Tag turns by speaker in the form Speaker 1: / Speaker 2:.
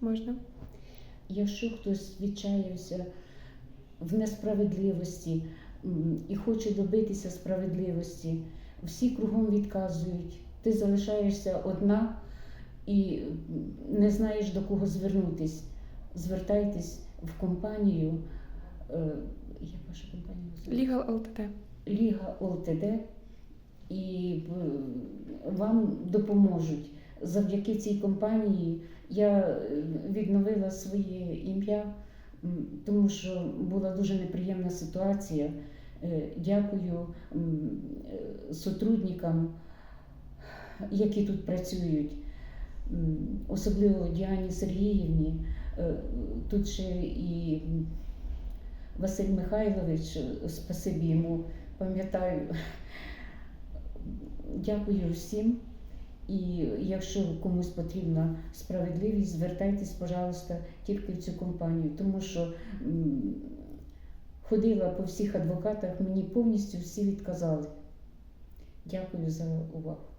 Speaker 1: Можна.
Speaker 2: Якщо хтось відчаявся в несправедливості і хоче добитися справедливості, всі кругом відказують. Ти залишаєшся одна і не знаєш до кого звернутись. Звертайтесь в компанію. е, Як ваша компанія?
Speaker 1: Legal LTD.
Speaker 2: Ліга ОЛТД, і е, вам допоможуть. Завдяки цій компанії я е, відновила своє ім'я, тому що була дуже неприємна ситуація. Е, Дякую е, сотрудникам, які тут працюють, особливо Діані Сергіївні. Тут ще і Василь Михайлович, спасибі йому, пам'ятаю. Дякую всім. І якщо комусь потрібна справедливість, звертайтесь, пожалуйста, тільки в цю компанію, тому що ходила по всіх адвокатах, мені повністю всі відказали. Дякую за увагу.